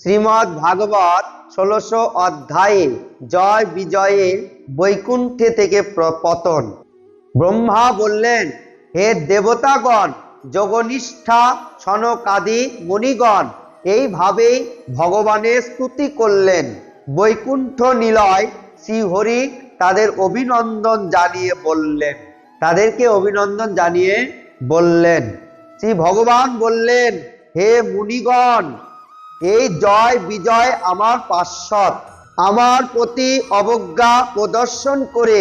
শ্রীমদ্ ভাগবত ষোলশো অধ্যায়ে জয় বিজয়ের বৈকুণ্ঠে থেকে পতন। ব্রহ্মা বললেন, হে দেবতাগণ, যোগনিষ্ঠা সনকাদি মুনিগণ এইভাবেই ভগবানের স্তুতি করলেন। বৈকুণ্ঠ নিলয় শ্রীহরি তাদের অভিনন্দন জানিয়ে বললেন। তাদেরকে অভিনন্দন জানিয়ে বললেন। শ্রী ভগবান বললেন, হে মুনিগণ এই জয় বিজয় আমার পাশ্বত আমার প্রতি অবজ্ঞা প্রদর্শন করে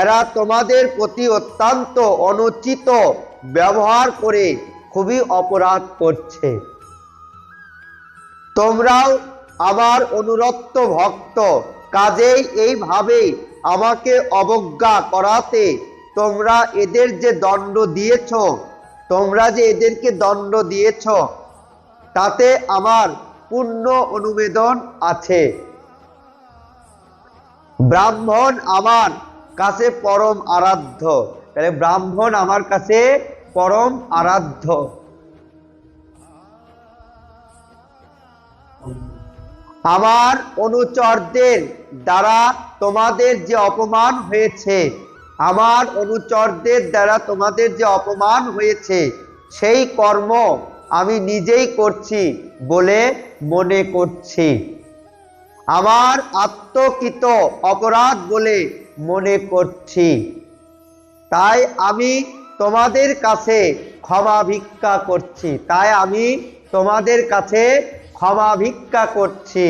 এরা তোমাদের প্রতি অত্যন্ত অনুচিত ব্যবহার করে খুবই অপরাধ করছে। তোমরাও আমার অনুরক্ত ভক্ত, কাজেই এইভাবেই আমাকে অবজ্ঞা করাতে তোমরা এদের যে দণ্ড দিয়েছ, তোমরা যে এদেরকে দণ্ড দিয়েছ, তাতে আমার পূর্ণ অনুবেদন আছে। ব্রাহ্মণ আমার কাছে পরম আরাধ্য। তাহলে ব্রাহ্মণ আমার কাছে পরম আরাধ্য। আমার অনুচরদের দ্বারা তোমাদের যে অপমান হয়েছে, আমার অনুচরদের দ্বারা তোমাদের যে অপমান হয়েছে, সেই কর্ম আমি নিজেই করছি বলে মনে করছি। আমার আত্মকৃত অপরাধ বলে মনে করছি। তাই আমি তোমাদের কাছে ক্ষমা ভিক্ষা করছি। তাই আমি তোমাদের কাছে ক্ষমা ভিক্ষা করছি।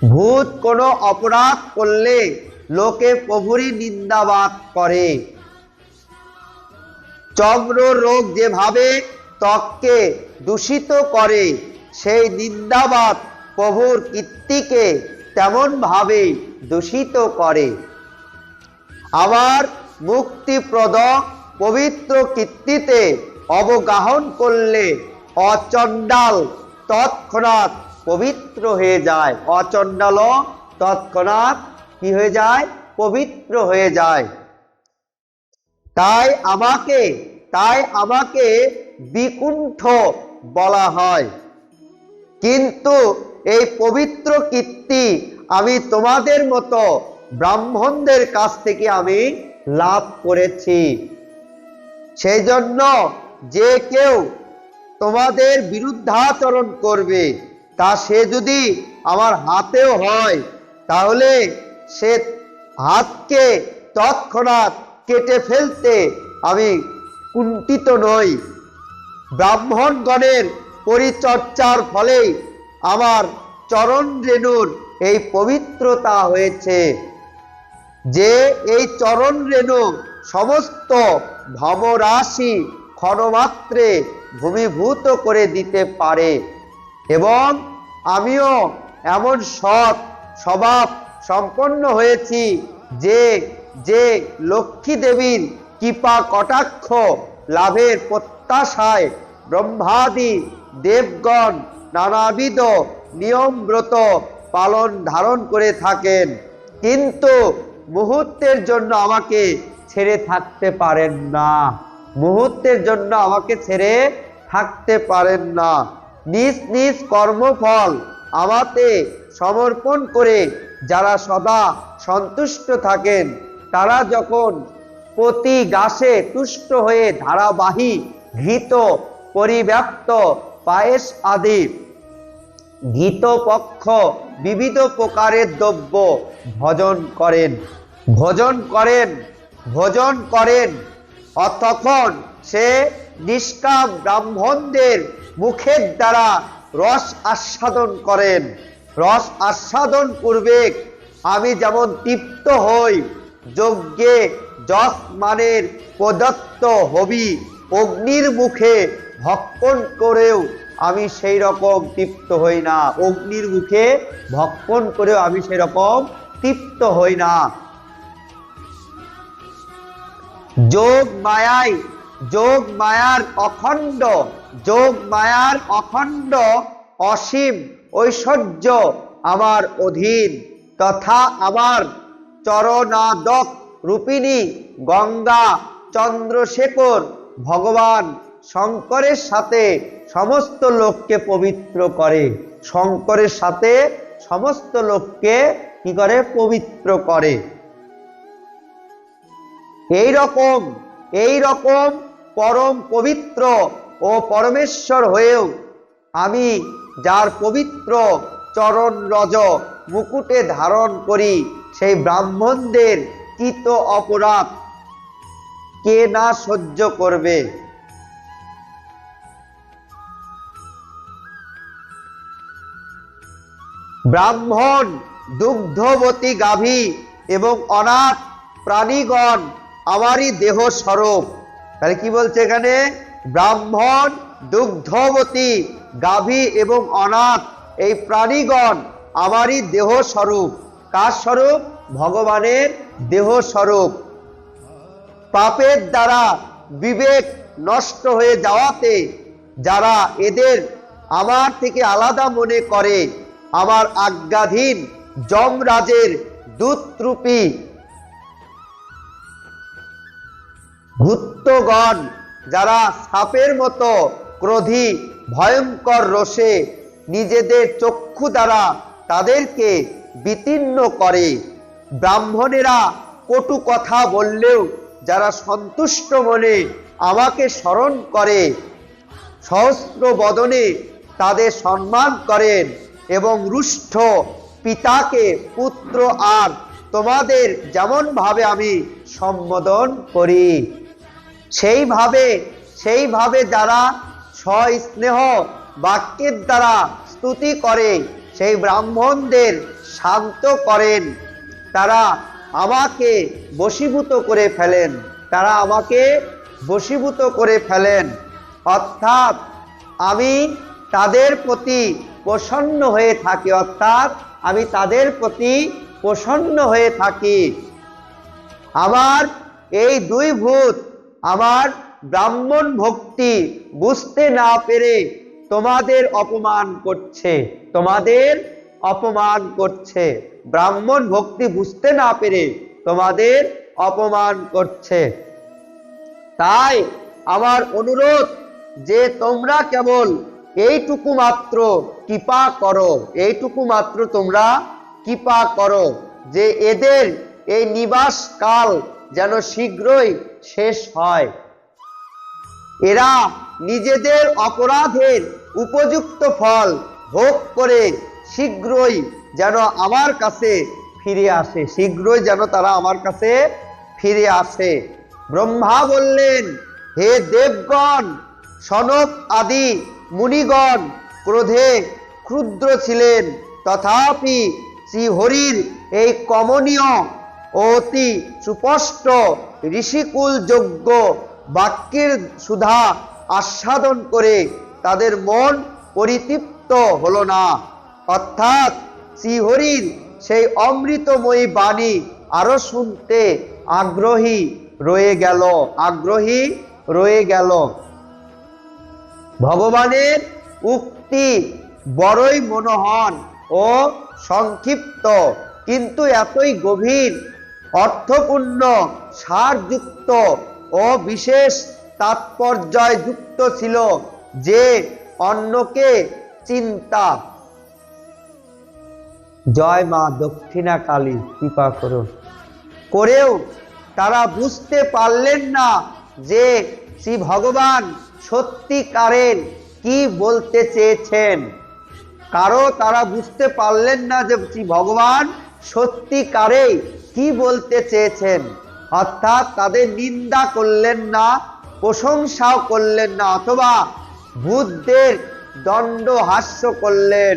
ভূত কোনো অপরাধ করলে লোকে প্রভুরই নিন্দাবাদ করে। চন্দ্র রোগ যেভাবে ত্বককে দূষিত করে, সেই নিন্দাবাদ প্রভুর কীর্তিকে তেমনভাবে দূষিত করে। আবার মুক্তিপ্রদ পবিত্র কীর্তিতে অবগাহন করলে অচণ্ডাল তৎক্ষণাৎ পবিত্র হয়ে যায়। অচণ্ডাল তৎক্ষণাৎ কি হয়ে যায়? পবিত্র হয়ে যায়। তাই আমাকে তাই আমাকে বিকুণ্ঠ বলা হয়। কিন্তু এই পবিত্র কীর্তি আমি তোমাদের মতো ব্রাহ্মণদের কাছ থেকে আমি লাভ করেছি। সেই জন্য যে কেউ তোমাদের বিরুদ্ধাচরণ করবে, তা সে যদি আমার হাতেও হয়, তাহলে সে হাতকে তৎক্ষণাৎ কেটে ফেলতে আমি কুণ্ঠিত নই। ব্রাহ্মণগণের পরিচর্চার ফলেই আমার চরণ রেণুর এই পবিত্রতা হয়েছে। যে এই চরণ রেণু সমস্ত ভবরাশি ক্ষণমাত্রে ভূমিভূত করে দিতে পারে এবং আমিও এমন সৎ স্বভাব সম্পন্ন হয়েছি যে যে লক্ষ্মী দেবীর কৃপা কটাক্ষ লাভের প্রত্যাশায় ব্রহ্মাদি দেবগণ নানাবিধ নিয়মব্রত পালন ধারণ করে থাকেন। কিন্তু মুহূর্তের জন্য আমাকে ছেড়ে থাকতে পারেন না। মুহূর্তের জন্য আমাকে ছেড়ে থাকতে পারেন না। নিজ নিজ কর্মফল আমাতে সমর্পণ করে যারা সদা সন্তুষ্ট থাকেন তারা যখন প্রতি গাছে তুষ্ট হয়ে ধারাবাহিক ঘৃত পরিব্যাপ্ত পায়েস আদি ঘৃত পক্ষ বিবিধ প্রকারের দ্রব্য ভজন করেন, ভোজন করেন ভোজন করেন অতক্ষণ সে নিষ্কাম ব্রাহ্মণদের মুখের দ্বারা রস আস্বাদন করেন। রস আস্বাদন পূর্বেক আমি যেমন তৃপ্ত হই যজ্ঞে যশ মানের প্রদত্ত হবি অগ্নির মুখে ভক্ষণ করেও আমি সেই রকম তৃপ্ত হই না। অগ্নির মুখে ভক্ষণ করেও আমি সেই রকম তৃপ্ত হই না। যোগ মায়ায় যোগ মায়ার অখণ্ড, যোগ মায়ার অখণ্ড অসীম ঐশ্বর্য আমার অধীন, তথা আমার চরণাদক রূপিণী গঙ্গা চন্দ্রশেখর ভগবান শঙ্করের সাথে সমস্ত লোককে পবিত্র করে। শঙ্করের সাথে সমস্ত লোককে কি করে? পবিত্র করে। এই রকম এই রকম পরম পবিত্র ও পরমেশ্বর হয়েও আমি যার পবিত্র চরণ রজ মুকুটে ধারণ করি সেই ব্রাহ্মণদের কৃত অপরাধ কে না সহ্য করবে? ব্রাহ্মণ, দুগ্ধবতী গাভী এবং অনাথ প্রাণীগণ আমারই দেহ স্বরূপ। তাহলে কি বলছে এখানে? ব্রাহ্মণ, দুগ্ধবতী গাভী এবং অনাথ এই প্রাণীগণ আমারই দেহ স্বরূপ। কার স্বরূপ? ভগবানের দেহ স্বরূপ। পাপের দ্বারা বিবেক নষ্ট হয়ে যাওয়াতে যারা এদের আমার থেকে আলাদা মনে করে, আমার আজ্ঞাধীন যমরাজের দূতরূপী ভূতগণ যারা সাপের মতো ক্রোধী, ভয়ঙ্কর রোষে নিজেদের চক্ষু দ্বারা তাদেরকে বিতীর্ণ করে। ব্রাহ্মণেরা কটু কথা বললেও যারা সন্তুষ্ট মনে আমাকে স্মরণ করে, সহস্র বদনে তাদের সম্মান করেন এবং রুষ্ট পিতাকে পুত্র আর তোমাদের যেমনভাবে আমি সম্বোধন করি, সেইভাবে সেইভাবে যারা স্নেহ বাক্যের দ্বারা স্তুতি করে, সেই ব্রাহ্মণদের শান্ত করেন। তারা আমাকে বশীভূত করে ফেলেন। তারা আমাকে বশীভূত করে ফেলেন। অর্থাৎ আমি তাদের প্রতি প্রসন্ন হয়ে থাকি। অর্থাৎ আমি তাদের প্রতি প্রসন্ন হয়ে থাকি। আমার এই দুই ভূত আমার ব্রাহ্মণ ভক্তি বুঝতে না পেরে তোমাদের অপমান করছে। তোমাদের অপমান করছে। ব্রাহ্মণ ভক্তি বুঝতে না পেরে তোমাদের অপমান করছে। তাই আমার অনুরোধ যে তোমরা কেবল এইটুকু মাত্র কৃপা করো, এইটুকু মাত্র তোমরা কৃপা করো যে এদের এই নিবাস কাল যেন শীঘ্রই শেষ হয়। এরা নিজেদের অপরাধের উপযুক্ত ফল ভোগ করে শীঘ্রই যেন আমার কাছে ফিরে আসে, শীঘ্রই যেন তারা আমার কাছে ফিরে আসে। ব্রহ্মা বললেন, হে দেবগণ, সনক আদি মুনিগণ ক্রোধে ক্ষুদ্র ছিলেন, তথাপি শ্রীহরির এই কমনীয় অতি সুস্পষ্ট ঋষিকুল যোগ্য বাক্যের সুধা আস্বাদন করে তাদের মন পরিতৃপ্ত হলো না। অর্থাৎ শ্রীহরির সেই অমৃতময়ী বাণী আরও শুনতে আগ্রহী রয়ে গেল, আগ্রহী রয়ে গেল। ভগবানের উক্তি বড়ই মনোহন ও সংক্ষিপ্ত, কিন্তু এতই গভীর, অর্থপূর্ণ, সারযুক্ত ও বিশেষ তাৎপর্যযুক্ত ছিল যে অন্যকে চিন্তা জয় মা দক্ষিণা কালী কৃপা করুন করেও তারা বুঝতে পারলেন না যে শ্রী ভগবান সত্যিকারের কি বলতে চেয়েছেন। কারও তারা বুঝতে পারলেন না যে শ্রী ভগবান সত্যিকারে কি বলতে চেয়েছেন। অর্থাৎ তাদের নিন্দা করলেন না, প্রশংসাও করলেন না, অথবা বুদ্ধের দণ্ড হাস্য করলেন।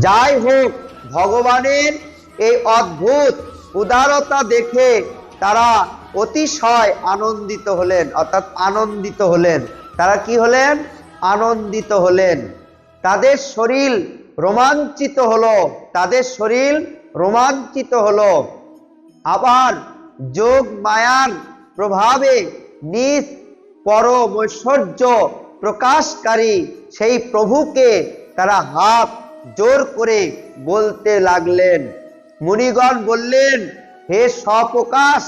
যাই হোক, ভগবানের এই অদ্ভুত উদারতা দেখে তারা অতিশয় আনন্দিত হলেন, অর্থাৎ আনন্দিত হলেন। তারা কি হলেন? আনন্দিত হলেন। তাদের শরীর রোমাঞ্চিত হলো, তাদের শরীর রোমাঞ্চিত হলো। আবার যোগ মায়ার প্রভাবে নিজ পরম ঐশ্বর্য প্রকাশকারী সেই প্রভুকে তারা হাত জোর করে বলতে লাগলেন। মুনিগণ বললেন, হে স্বপ্রকাশ,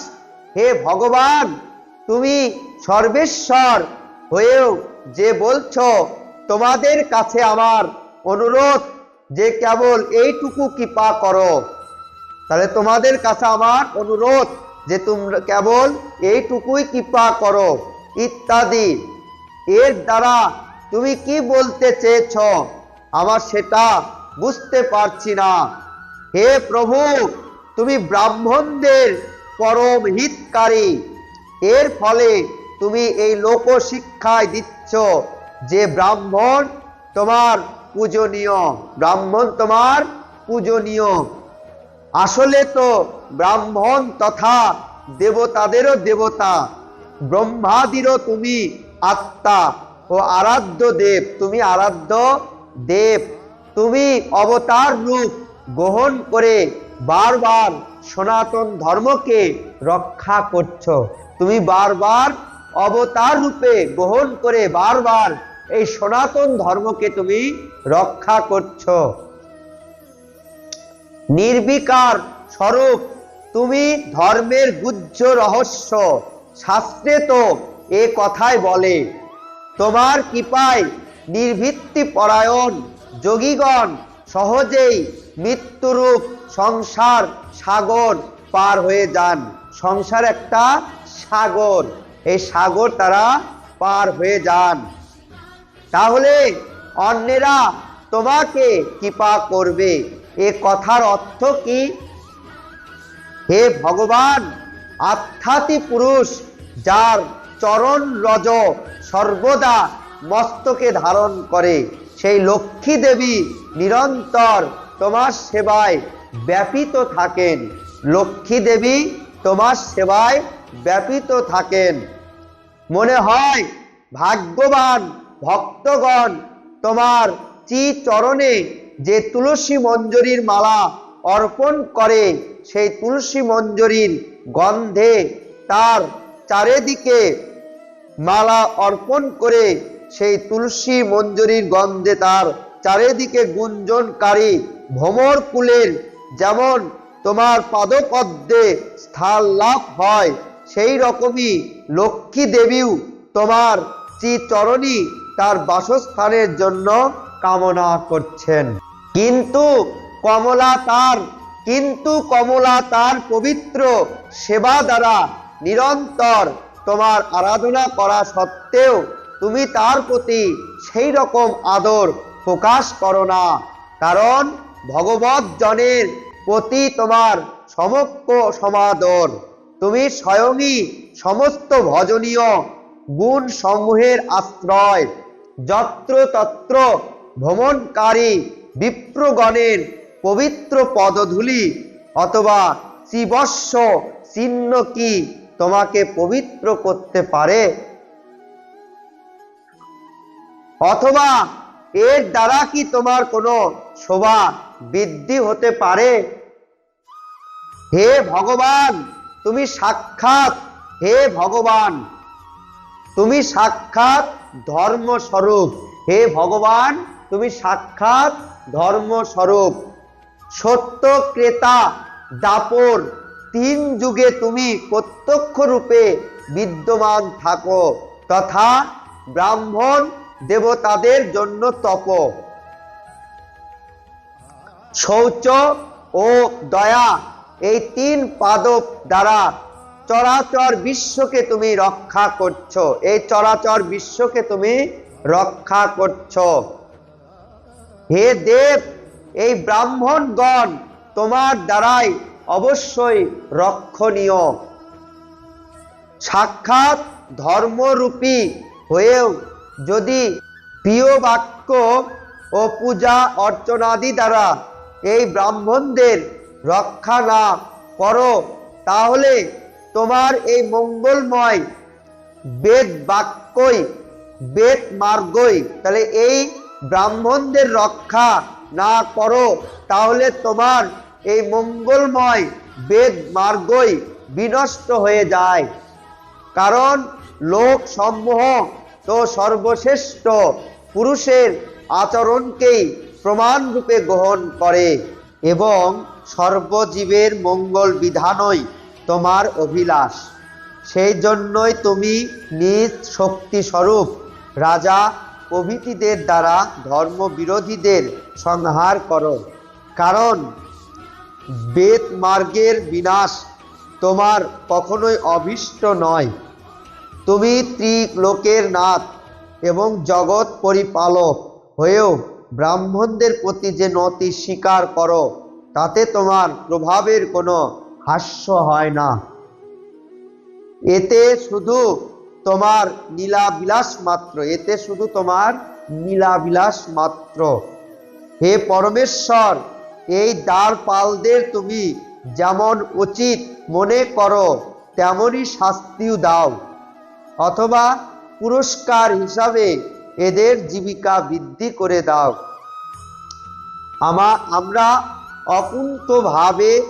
হে ভগবান, তুমি সর্বেশ্বর হয়েও যে বলছো, তোমাদের কাছে আমার অনুরোধ যে কেবল এইটুকু কৃপা করো। তাহলে তোমাদের কাছে আমার অনুরোধ যে তোমরা কেবল এইটুকুই কৃপা করো, ইত্যাদি। এর দ্বারা তুমি কি বলতে চেয়েছ? আমার সেটা বুঝতে পারছি না। হে প্রভু, তুমি ব্রাহ্মণদের পরম হিতকারী। এর ফলে তুমি এই লোক শিক্ষায় দিচ্ছ যে ব্রাহ্মণ তোমার পূজনীয়, ব্রাহ্মণ তোমার পূজনীয়। আসলে তো ব্রাহ্মণ তথা দেবতাদেরও দেবতা। ব্রহ্মাদিরও তুমি আত্মা ও আরাধ্য দেব। তুমি আরাধ্য দেব, তুমি অবতার রূপ গ্রহণ করে বারবার সনাতন ধর্মকে রক্ষা করছ। তুমি বারবার অবতার রূপে গ্রহণ করে বারবার এই সনাতন ধর্মকে তুমি রক্ষা করছ। নির্বিকার স্বরূপ, তুমি ধর্মের গুজ্জ রহস্য, শাস্ত্রে তো এ কথাই বলে। তোমার কৃপায় নির্ভিত্তি পরায়ণ যোগীগণ সহজেই মৃত্যুরূপ সংসার সাগর পার হয়ে যান। সংসার একটা সাগর। এই সাগর তারা পার হয়ে যান। তাহলে অন্যেরা তোমাকে কৃপা করবে। এ কথার অর্থ কি? হে ভগবান, আধ্যাত্মিক পুরুষ, যার চরণ রজ সর্বদা মস্তকে ধারণ করে। সেই লক্ষ্মী দেবী নিরন্তর তোমার সেবায় ব্যাপিত থাকেন। লক্ষ্মী দেবী তোমার সেবায় ব্যাপিত থাকেন। মনে হয় ভাগ্যবান ভক্তগণ তোমার চি চরণে যে তুলসী মঞ্জরির মালা অর্পণ করে, সেই তুলসী মঞ্জরির গন্ধে তার চারিদিকে মালা অর্পণ করে সেই তুলসী মঞ্জরির গন্ধে তার চারিদিকে গুঞ্জনকারী ভ্রমর কুলের যেমন তোমার পাদপদ্মে স্থান লাভ হয়, সেই রকমই লক্ষ্মী দেবীও তোমার চরণী তার বাসস্থানের জন্য কামনা করছেন। কিন্তু কমলা তার, কিন্তু কমলা তার পবিত্র সেবা দ্বারা নিরন্তর তোমার আরাধনা করা সত্ত্বেও তুমি তার প্রতি সেই রকম আদর প্রকাশ করো না। কারণ ভগবত জনের প্রতি তোমার সমক্ষ সমাদর। তুমি স্বয়ংই সমস্ত ভজনীয় গুণ সমূহের আশ্রয়। যত্র তত্র ভ্রমণকারী বিপ্রগণের পবিত্র পদধূলি অথবা শিবস্ব চিহ্ন কি তোমাকে পবিত্র করতে পারে? অথবা এর দ্বারা কি তোমার কোনো শোভা বৃদ্ধি হতে পারে? হে ভগবান, তুমি সাক্ষাৎ, হে ভগবান, তুমি সাক্ষাৎ ধর্মস্বরূপ। হে ভগবান, তুমি সাক্ষাৎ ধর্মস্বরূপ। সত্য ক্রেতা, দাপর, তিন যুগে তুমি প্রত্যক্ষ রূপে বিদ্যমান থাকো। তথা ব্রাহ্মণ দেবতাদের জন্য তপ। শৌচ ও দয়া এই তিন পাদপ দ্বারা চরাচর বিশ্বকে তুমি রক্ষা করছ। এই চরাচর বিশ্বকে তুমি রক্ষা করছ। হে দেব, এই ব্রাহ্মণগণ তোমার দ্বারাই অবশ্যই রক্ষণীয়। সাক্ষাৎ ধর্মরূপী হয়েও যদি প্রিয় বাক্য ও পূজা অর্চনাদি দ্বারা এই ব্রাহ্মণদের রক্ষা না করো, তাহলে তোমার এই মঙ্গলময় বেদ বাক্যই, বেদ মার্গই, তাহলে এই ব্রাহ্মণদের রক্ষা না করো, তাহলে তোমার এই মঙ্গলময় বেদ মার্গই বিনষ্ট হয়ে যায়। কারণ লোক সমূহ তো সর্বশ্রেষ্ঠ পুরুষের আচরণকেই প্রমাণ রূপে গ্রহণ করে এবং সর্বজীবের মঙ্গল বিধানই তোমার অভিলাষ। সেই জন্যই তুমি নিজ শক্তি স্বরূপ রাজা প্রভৃতিদের দ্বারা ধর্ম বিরোধীদের সংহার করো। কারণ বেদ মার্গের বিনাশ তোমার কখনোই অভীষ্ট নয়। তুমি ত্রিলোকের নাথ এবং জগৎ পরিপালক হয়েও ব্রাহ্মণদের প্রতি যে নতি স্বীকার করো, তাতে তোমার প্রভাবের কোনো হাস্য হয় না। এতে শুধু তোমার নীলাবিলাস মাত্র, এতে শুধু তোমার নীলাবিলাস মাত্র। হে পরমেশ্বর, এই দ্বারপালদের তুমি যেমন উচিত মনে করো, তেমনই শাস্তিও দাও। অথবা পুরস্কার হিসাবে এদের জীবিকা বৃদ্ধি করে দাও। আমা আমরা অকুণ্ঠভাবে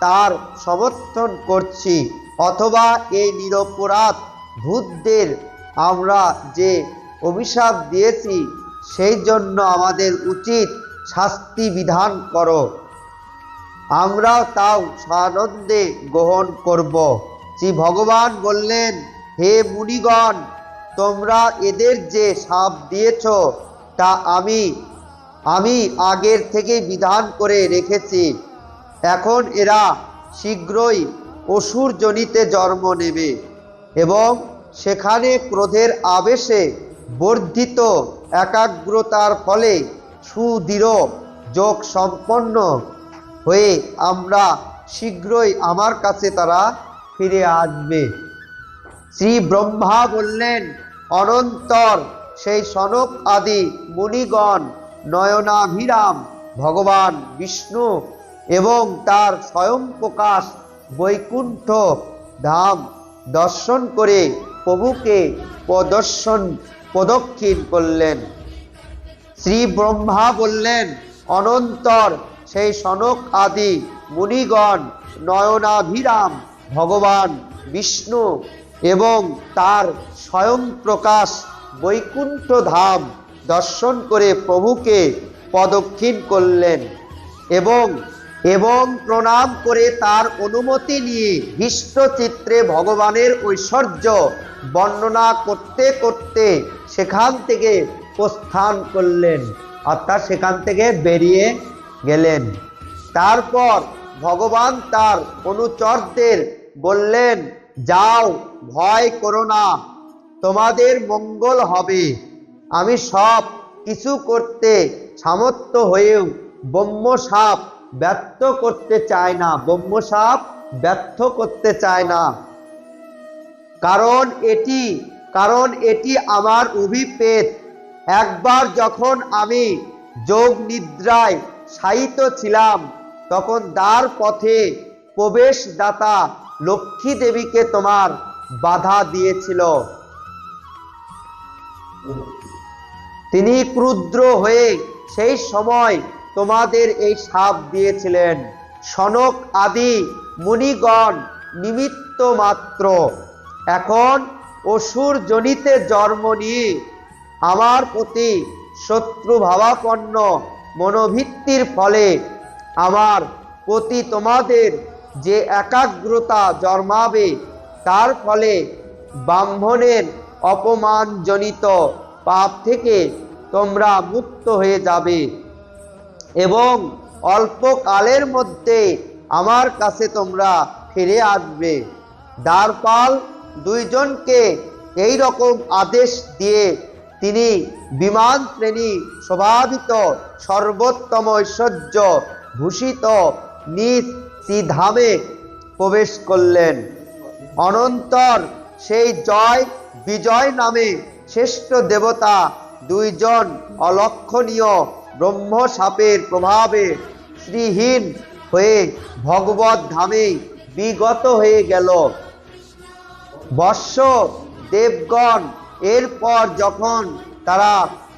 তার সমর্থন করছি, অথবা এই নিরপরাধ ভূতদের আমরা যে অভিশাপ দিয়েছি, সেই জন্য আমাদের উচিত শাস্তি বিধান করো। আমরাও তাও সানন্দে গ্রহণ করব। শ্রী ভগবান বললেন হে মুনিগণ, তোমরা এদের যে সাপ দিয়েছ, তা আমি আমি আগের থেকে বিধান করে রেখেছি। এখন এরা শীঘ্রই অসুর জনিতে জন্ম নেবে এবং সেখানে ক্রোধের আবেশে বর্ধিত একাগ্রতার ফলে সুদৃঢ় যোগ সম্পন্ন হয়ে আমরা শীঘ্রই আমার কাছে তারা ফিরে আসবে। শ্রী ব্রহ্মা বললেন, অনন্তর সেই সনক আদি মুনিগণ নয়নাভিরাম, ভগবান বিষ্ণু এবং তার স্বয়ং প্রকাশ বৈকুণ্ঠ ধাম দর্শন করে প্রভুকে প্রদর্শন, প্রদক্ষিণ করলেন। শ্রী ব্রহ্মা বললেন, অনন্তর সেই সনক আদি মুনিগণ নয়নাভিরাম, ভগবান বিষ্ণু এবং তার স্বয়ং প্রকাশ বৈকুণ্ঠ ধাম দর্শন করে প্রভুকে পদক্ষিণ করলেন এবং এবং প্রণাম করে তার অনুমতি নিয়ে চিত্রে ভগবানের ঐশ্বর্য বর্ণনা করতে করতে সেখান থেকে প্রস্থান করলেন। অর্থাৎ সেখান থেকে বেরিয়ে গেলেন। তারপর ভগবান তার অনুচরদের বললেন যাও, ভয় করো না। তোমাদের মঙ্গল হবে। আমি সব কিছু করতে সামর্থ্য হয়েও ব্রহ্ম সাপ ব্যর্থ করতে চায় না। ব্রহ্ম সাপ ব্যর্থ করতে চায় না। কারণ এটি কারণ এটি আমার অভিপ্রেত। একবার যখন আমি যোগ নিদ্রায় শায়িত ছিলাম, তখন দ্বার পথে প্রবেশদাতা লক্ষ্মী দেবীকে তোমার বাধা দিয়েছিল। তিনি ক্রুদ্র হয়ে সেই সময় তোমাদের এই সাপ দিয়েছিলেন। সনক আদি মুনিগণ নিমিত্ত মাত্র। এখন অসুর জনিতে জন্ম নিয়ে আমার প্রতি শত্রু ভাবাপন্ন মনোভিত্তির ফলে আমার প্রতি তোমাদের যে একাগ্রতা জন্মাবে, তার ফলে ব্রাহ্মণের অপমানজনিত পাপ থেকে তোমরা মুক্ত হয়ে যাবে। এবং অল্প কালের মধ্যে আমার কাছে তোমরা ফিরে আসবে। দ্বারপাল দুইজনকে এই রকম আদেশ দিয়ে তিনি বিমান শ্রেণি স্বভাবিত সর্বোত্তম ঐশ্বর্য ভূষিত নিজ ধামে প্রবেশ করলেন। অনন্তর সেই জয় বিজয় নামে শ্রেষ্ঠ দেবতা দুইজন অলক্ষণীয় ব্রহ্ম সাপের প্রভাবে শ্রীহীন হয়ে ভগবত ধামে বিগত হয়ে গেল। বর্ষ দেবগণ এরপর যখন তারা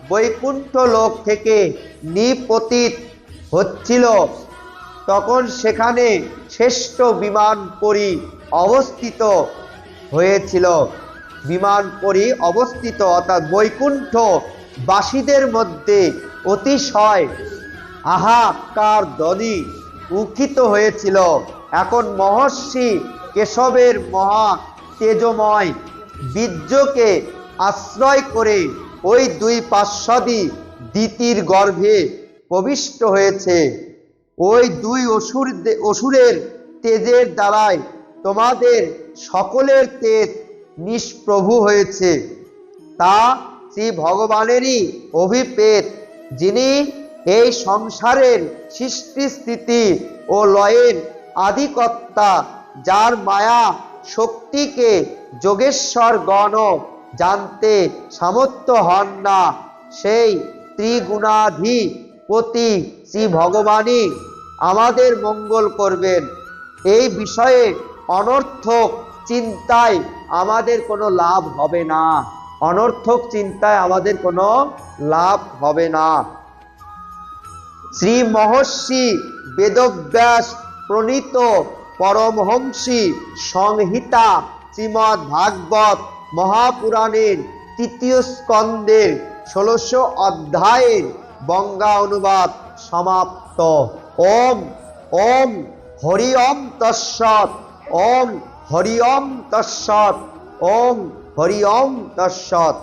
বৈকুণ্ঠ লোক থেকে নিপতিত হচ্ছিল তখন সেখানে শ্রেষ্ঠ বিমান পরি অবস্থিত হয়েছিল। বিমান পরি অবস্থিত অর্থাৎ বৈকুণ্ঠ বাসীদের মধ্যে অতিশয় আহাকার দলি উখিত হয়েছিল। এখন মহর্ষি কেশবের মহা তেজময় বীর্যকে আশ্রয় করে ওই দুই পার্শ্বদী দিতির গর্ভে প্রবিষ্ট হয়েছে। ওই দুই অসুর অসুরের তেজের দ্বারাই তোমাদের সকলের তেজ নিষ্প্রভু হয়েছে। তা শ্রী ভগবানেরই অভিপ্রেত, যিনি এই সংসারের সৃষ্টি স্থিতি ও লয়ের আদিকর্তা যার মায়া শক্তিকে যোগেশ্বর গণ জানতে সামর্থ্য হন না, সেই ত্রিগুণাধিপতি শ্রী ভগবানই আমাদের মঙ্গল করবেন। এই বিষয়ে অনর্থক চিন্তায় আমাদের কোনো লাভ হবে না। অনর্থক চিন্তায় আমাদের কোনো লাভ হবে না। শ্রী মহর্ষি বেদব্যাস প্রণীত পরমহংসী সংহিতা শ্রীমৎ ভাগবত মহাপুরাণের তৃতীয় স্কন্দের ষোলশো অধ্যায়ের বঙ্গা অনুবাদ সমাপ্ত। ওম ওম হরি ওম তৎসৎ। ওম হরি ওম তৎসৎ। ওম হরি ওম তৎসৎ।